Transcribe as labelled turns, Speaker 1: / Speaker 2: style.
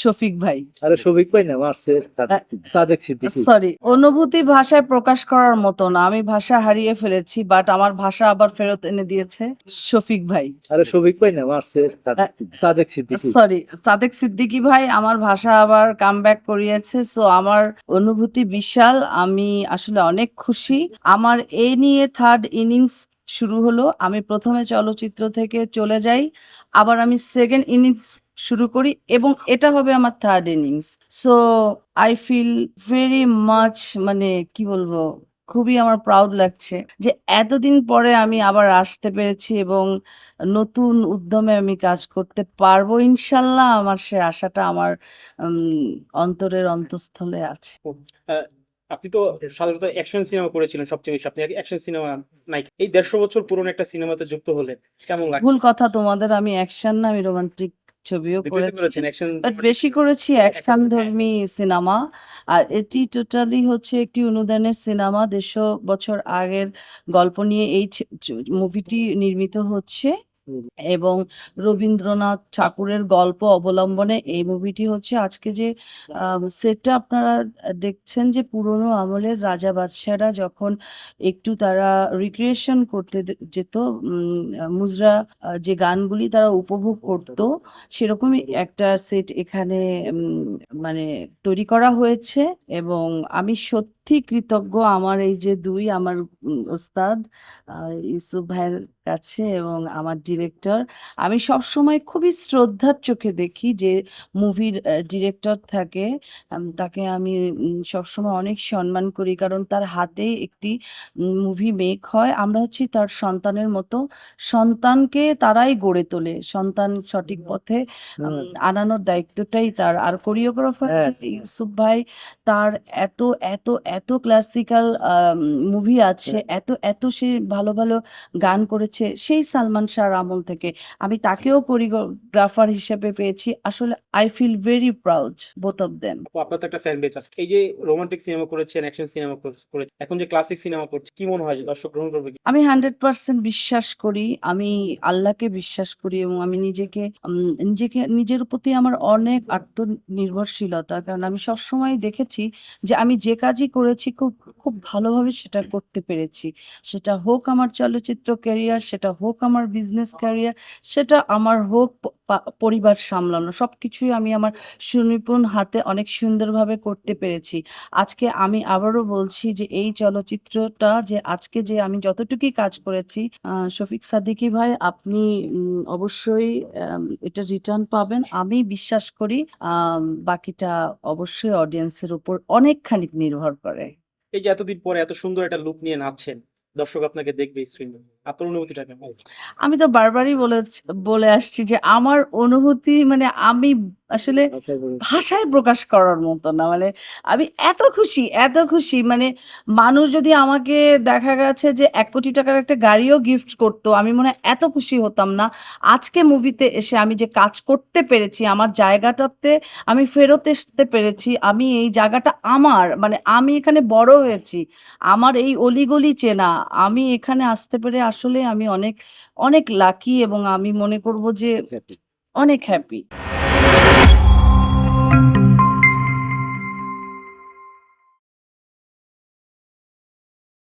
Speaker 1: শফিক ভাই।
Speaker 2: আরে শফিক ভাই না মারছে। সাদেক সিদ্দিকী।
Speaker 1: সরি অনুভূতি ভাষায় প্রকাশ করার মতো না। আমি ভাষা হারিয়ে ফেলেছি বাট আমার ভাষা আবার ফেরত এনে দিয়েছে শফিক ভাই।
Speaker 2: আরে শফিক ভাই না মারছে। সাদেক সিদ্দিকী।
Speaker 1: সরি সাদেক সিদ্দিকী ভাই আমার ভাষা আবার কাম ব্যাক করিয়েছে সো আমার অনুভূতি বিশাল। আমি আসলে অনেক খুশি। আমার এই নিয়ে থার্ড ইনিংস শুরু হলো। আমি প্রথমে চলচ্চিত্র থেকে চলে যাই, আবার আমি সেকেন্ড ইনিংস শুরু করি এবং এটা হবে আমার third innings so I feel very much মানে কি বলব, খুবই আমার প্রাউড লাগছে যে এতদিন পরে আমি আবার আসতে পেরেছি এবং নতুন উদ্যমে আমি কাজ করতে পারব। ইনশাল্লাহ আমার সে আশাটা আমার অন্তরের অন্তঃস্থলে আছে।
Speaker 3: আপনি তো সাধারণত অ্যাকশন সিনেমা করেছিলেন সবচেয়ে বেশি। আপনি অ্যাকশন সিনেমা নায়িকা। এই দেড়শো বছর পুরনো একটা সিনেমাতে যুক্ত হলেন কেমন লাগছে?
Speaker 1: ভুল কথা তোমাদের আমি অ্যাকশন না আমি রোমান্টিক ছবিও করেছি। বেশি করেছি অ্যাকশন ধর্মী সিনেমা আর এটি টোটালি হচ্ছে একটি অনুদানের সিনেমা দেড়শো বছর আগের গল্প নিয়ে এই মুভিটি নির্মিত হচ্ছে। এবং রবীন্দ্রনাথ ঠাকুরের গল্প অবলম্বনে এই মুভিটি হচ্ছে আজকে যে সেটটা আপনারা দেখছেন যে পুরনো আমলের রাজা বাদশাহরা যখন একটু তারা রিক্রিয়েশন করতে যেত মুজরা যে গানগুলি তারা উপভোগ করত, সেরকমই একটা সেট এখানে মানে তৈরি করা হয়েছে এবং আমি সত্যি কৃতজ্ঞ আমার এই যে দুই, আমার ওস্তাদ ইউসুফ ভাইয়ের কাছে এবং আমার ডিরেক্টর আমি সব সময় খুবই শ্রদ্ধার চোখে দেখি যে মুভির ডিরেক্টর থাকে। তাকে আমি সব সময় অনেক সম্মান করি কারণ তার হাতে একটি মুভি মেক হয়। আমরা হচ্ছি তার সন্তানের মতো। সন্তানকে তারাই গড়ে তোলে। সন্তান সঠিক পথে আনানোর দায়িত্বটাই তার। আর কোরিওগ্রাফার
Speaker 2: হ্যাঁ।
Speaker 1: ইউসুফ ভাই। তার এত এত এত ক্লাসিক্যাল মুভি আছে এত এত সে ভালো ভালো গান করেছে। সেই সালমান শাহর আমল থেকে। আমি তাকেও কোরিওগ্রাফার হিসেবে পেয়েছি। আসলে I feel very proud both of them
Speaker 3: আপনার তো একটা ফ্যান বেস আছে। এই যে রোমান্টিক সিনেমা করেছেন অ্যাকশন সিনেমা করেছেন এখন যে ক্লাসিক সিনেমা করছে কি মনে হয় দর্শক গ্রহণ করবে কি
Speaker 1: আমি হান্ড্রেড পার্সেন্ট বিশ্বাস করি। আমি আল্লাহকে বিশ্বাস করি এবং আমি নিজেকে নিজেকে নিজের প্রতি আমার অনেক আত্মনির্ভরশীলতা। কারণ আমি সবসময় দেখেছি যে আমি যে কাজই করেছি খুব খুব ভালোভাবে সেটা করতে পেরেছি। সেটা হোক আমার চলচ্চিত্র ক্যারিয়ার সেটা হোক আমার বিজনেস ক্যারিয়ার সেটা আমার হোক পরিবার সামলানো। সবকিছুই আমি আমার সুনিপুণ হাতে অনেক সুন্দরভাবে করতে পেরেছি। আজকে আমি আবারও বলছি যে, এই চলচ্চিত্রটা যে, আজকে যে আমি যতটুকুই কাজ করেছি শফিক সাদিকি ভাই, আপনি অবশ্যই এটা রিটার্ন পাবেন। আমি বিশ্বাস করি বাকিটা অবশ্যই অডিয়েন্সের উপর অনেকখানি নির্ভর করে।
Speaker 3: এই যে এতদিন পরে এত সুন্দর একটা লুক নিয়ে নাচছেন দর্শক আপনাকে দেখবে স্ক্রিনে আপনার অনুভূতিটা কেমন?
Speaker 1: আমি তো বারবারই বলে বলে আসছি যে আমার অনুভূতি মানে আমি আসলে ভাষায় প্রকাশ করার মতো না। মানে আমি এত খুশি এত খুশি। মানে মানুষ যদি আমাকে দেখা গেছে যে এক কোটি টাকার একটা গাড়িও গিফট করতো আমি মনে হয় এত খুশি হতাম না। আজকে মুভিতে এসে আমি যে কাজ করতে পেরেছি আমার জায়গাটাতে আমি ফেরত আসতে পেরেছি আমি এই জায়গাটা আমার মানে আমি এখানে বড় হয়েছি। আমার এই অলিগলি চেনা আমি এখানে আসতে পেরে আসলে আমি অনেক অনেক লাকি এবং আমি মনে করব যে অনেক হ্যাপি